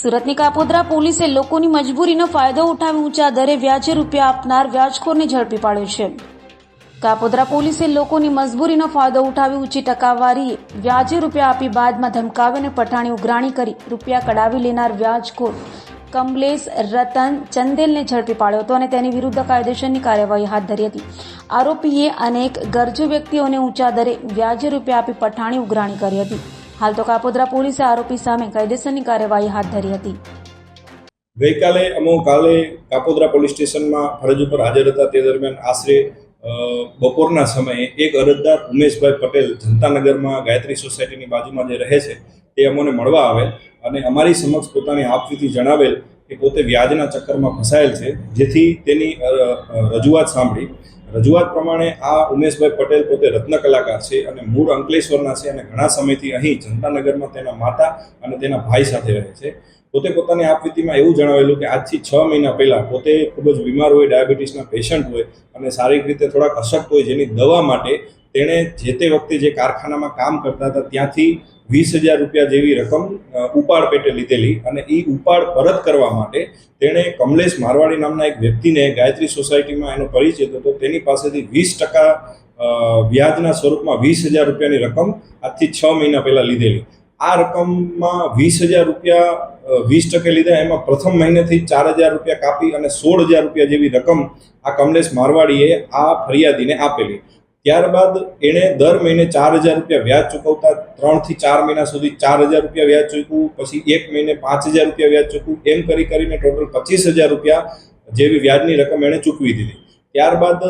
સુરતની કાપોદ્રા પોલીસે લોકોની મજબૂરીનો ફાયદો ઉઠાવી ઊંચા દરે વ્યાજે રૂપિયા આપનાર વ્યાજખોરને ઝડપી પાડ્યો છે. કાપોદ્રા પોલીસે લોકોની મજબૂરીનો ફાયદો ઉઠાવી ઊંચી ટકાવારી વ્યાજે રૂપિયા આપી બાદમાં ધમકાવી અને પઠાણી ઉઘરાણી કરી રૂપિયા કઢાવી લેનાર વ્યાજખોર કમલેશ રતન ચંદેલને ઝડપી પાડ્યો હતો અને તેની વિરુદ્ધ કાયદેસરની કાર્યવાહી હાથ ધરી હતી. આરોપીએ અનેક ગરજુ વ્યક્તિઓને ઊંચા દરે વ્યાજે રૂપિયા આપી પઠાણી ઉઘરાણી કરી હતી. હાલ તો કાપોદ્રા પોલીસે આરોપી સામે કાયદેસરની કાર્યવાહી હાથ ધરી હતી. ગઈકાલે અમો કાલે કાપોદ્રા પોલીસ સ્ટેશનમાં ફરજ ઉપર હાજર હતા. તે દરમિયાન આશરે બપોરના સમયે એક અરજદાર ઉમેશભાઈ પટેલ જનતાનગરમાં ગાયત્રી સોસાયટીની બાજુમાં જે રહે છે, તે અમોને મળવા આવેલ અને અમારી સમક્ષ પોતાની આપવીથી જણાવેલ કે પોતે વ્યાજના ચક્કરમાં ફસાયેલ છે, જેથી તેની રજૂઆત સાંભળી રજૂઆત પ્રમાણે આ ઉમેશભાઈ પટેલ પોતે રત્ન કલાકાર છે અને મૂળ અંકલેશ્વરના છે અને ઘણા સમયથી અહીં જનતાનગરમાં તેના માતા અને તેના ભાઈ સાથે રહે છે. પોતે પોતાની આપવીતીમાં એવું જણાવેલું કે આજથી છ મહિના પહેલાં પોતે ખૂબ જ બીમાર હોય, ડાયાબિટીસના પેશન્ટ હોય અને શારીરિક રીતે થોડાક અશક્ત હોય જેની દવા માટે તેણે જે તે વખતે જે કારખાનામાં કામ કરતા હતા ત્યાંથી વીસ હજાર રૂપિયા જેવી રકમ ઉપાડ પેટે લીધેલી અને એ ઉપાડ પરત કરવા માટે તેણે કમલેશ મારવાડી નામના એક વ્યક્તિને ગાયત્રી સોસાયટીમાં એનો પરિચય હતો તેની પાસેથી વીસ ટકા વ્યાજના સ્વરૂપમાં વીસ હજાર રૂપિયાની રકમ આજથી છ મહિના પહેલાં લીધેલી. આ રકમમાં વીસ હજાર રૂપિયા વીસ ટકે લીધા. એમાં પ્રથમ મહિનેથી ચાર હજાર રૂપિયા કાપી અને સોળ હજાર રૂપિયા જેવી રકમ આ કમલેશ મારવાડીએ આ ફરિયાદીને આપેલી. ત્યારબાદ એણે દર મહિને ચાર હજાર રૂપિયા વ્યાજ ચૂકવતા ત્રણથી ચાર મહિના સુધી ચાર હજાર રૂપિયા વ્યાજ ચૂકવું, પછી એક મહિને પાંચ હજાર રૂપિયા વ્યાજ ચૂકવું, એમ કરી કરીને ટોટલ પચીસ હજાર રૂપિયા જેવી વ્યાજની રકમ એણે ચૂકવી દીધી. ત્યારબાદ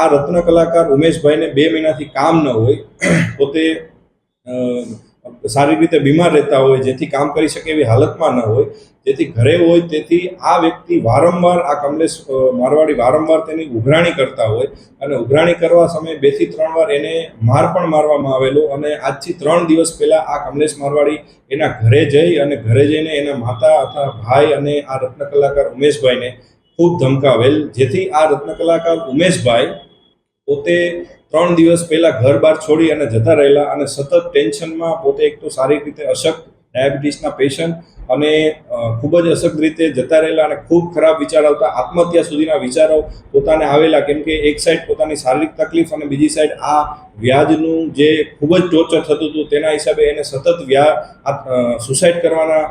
આ રત્ન કલાકાર ઉમેશભાઈને બે મહિનાથી કામ ન હોય, પોતે સારી રીતે બીમાર રહેતા હોય, જેથી કામ કરી શકે એવી હાલતમાં ન હોય, જેથી ઘરે હોય તેથી આ વ્યક્તિ વારંવાર આ કમલેશ મારવાડી વારંવાર તેની ઉઘરાણી કરતા હોય અને ઉઘરાણી કરવા સમયે બેથી ત્રણ વાર એને માર પણ મારવામાં આવેલો અને આજથી ત્રણ દિવસ પહેલા આ કમલેશ મારવાડી એના ઘરે જઈ અને ઘરે જઈને એના માતા અથવા ભાઈ અને આ રત્ન કલાકાર ઉમેશભાઈને ખૂબ ધમકાવેલ, જેથી આ રત્ન કલાકાર ઉમેશભાઈ પોતે ત્રણ દિવસ પહેલા ઘર બહાર છોડી અને જતા રહેલા અને સતત ટેન્શનમાં પોતે એક તો શારીરિક રીતે અશક્ત, ડાયાબિટીસના પેશન્ટ અને ખૂબ જ અશક્ત રીતે જતા રહેલા અને ખૂબ ખરાબ વિચાર આવતા આત્મહત્યા સુધીના વિચારો પોતાને આવેલા, કેમ કે એક સાઈડ પોતાની શારીરિક તકલીફ અને બીજી સાઈડ આ વ્યાજનું જે ખૂબ જ ટોર્ચર થતું હતું તેના હિસાબે એને સતત વ્યા સુસાઇડ કરવાના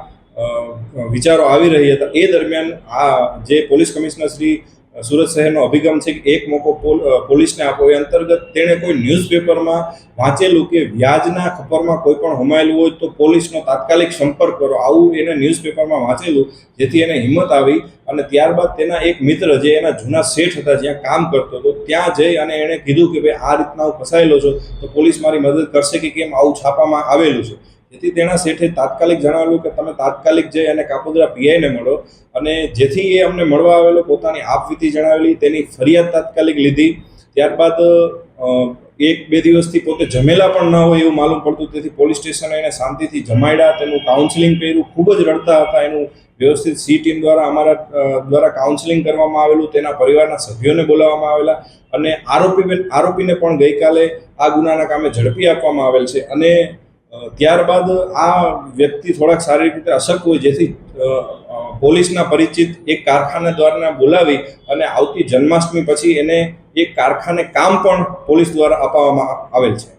વિચારો આવી રહ્યા હતા. એ દરમિયાન આ જે પોલીસ કમિશનર શ્રી સુરત શહેરનો અભિગમ છે કે એક મોકો પોલ- પોલીસને આપો એ અંતર્ગત તેણે કોઈ ન્યૂઝપેપરમાં વાંચેલું કે વ્યાજના ખપરમાં કોઈ પણ હોમાયેલું હોય તો પોલીસનો તાત્કાલિક સંપર્ક કરો. આવું એને ન્યૂઝપેપરમાં વાંચેલું, જેથી એને હિંમત આવી અને ત્યારબાદ તેના એક મિત્ર જે એના જૂના શેઠ હતા, જ્યાં કામ કરતો હતો, ત્યાં જઈ અને એણે કીધું કે, ભાઈ, આ રીતના હું ફસાયેલો છું, તો પોલીસ મારી મદદ કરશે કે કેમ? આવું છાપામાં આવેલું છે. જેથી તેના શેઠે તાત્કાલિક જણાવેલું કે તમે તાત્કાલિક જઈ અને કાપોદરા પીઆઈને મળો. અને જેથી એ અમને મળવા આવેલો, પોતાની આપવીતી જણાવેલી, તેની ફરિયાદ તાત્કાલિક લીધી. ત્યારબાદ એક બે દિવસથી પોતે જમેલા પણ ન હોય એવું માલુમ પડતું. તેથી પોલીસ સ્ટેશને એને શાંતિથી જમાડ્યા તેનું કાઉન્સિલિંગ કર્યું. ખૂબ જ રડતા હતા એનું વ્યવસ્થિત સી ટીમ દ્વારા અમારા દ્વારા કાઉન્સિલિંગ કરવામાં આવેલું. તેના પરિવારના સભ્યોને બોલાવવામાં આવેલા. અને આરોપી આરોપીને પણ ગઈકાલે આ ગુનાના કામે ઝડપી આપવામાં આવેલ છે. અને ત્યારબાદ આ વ્યક્તિ થોડાક શારીરિક રીતે અશક્ત હોય જેથી પોલીસના પરિચિત એક કારખાના દ્વારા બોલાવી અને આવતી જન્માષ્ટમી પછી એને એક કારખાને કામ પણ પોલીસ દ્વારા અપાવવામાં આવેલ છે.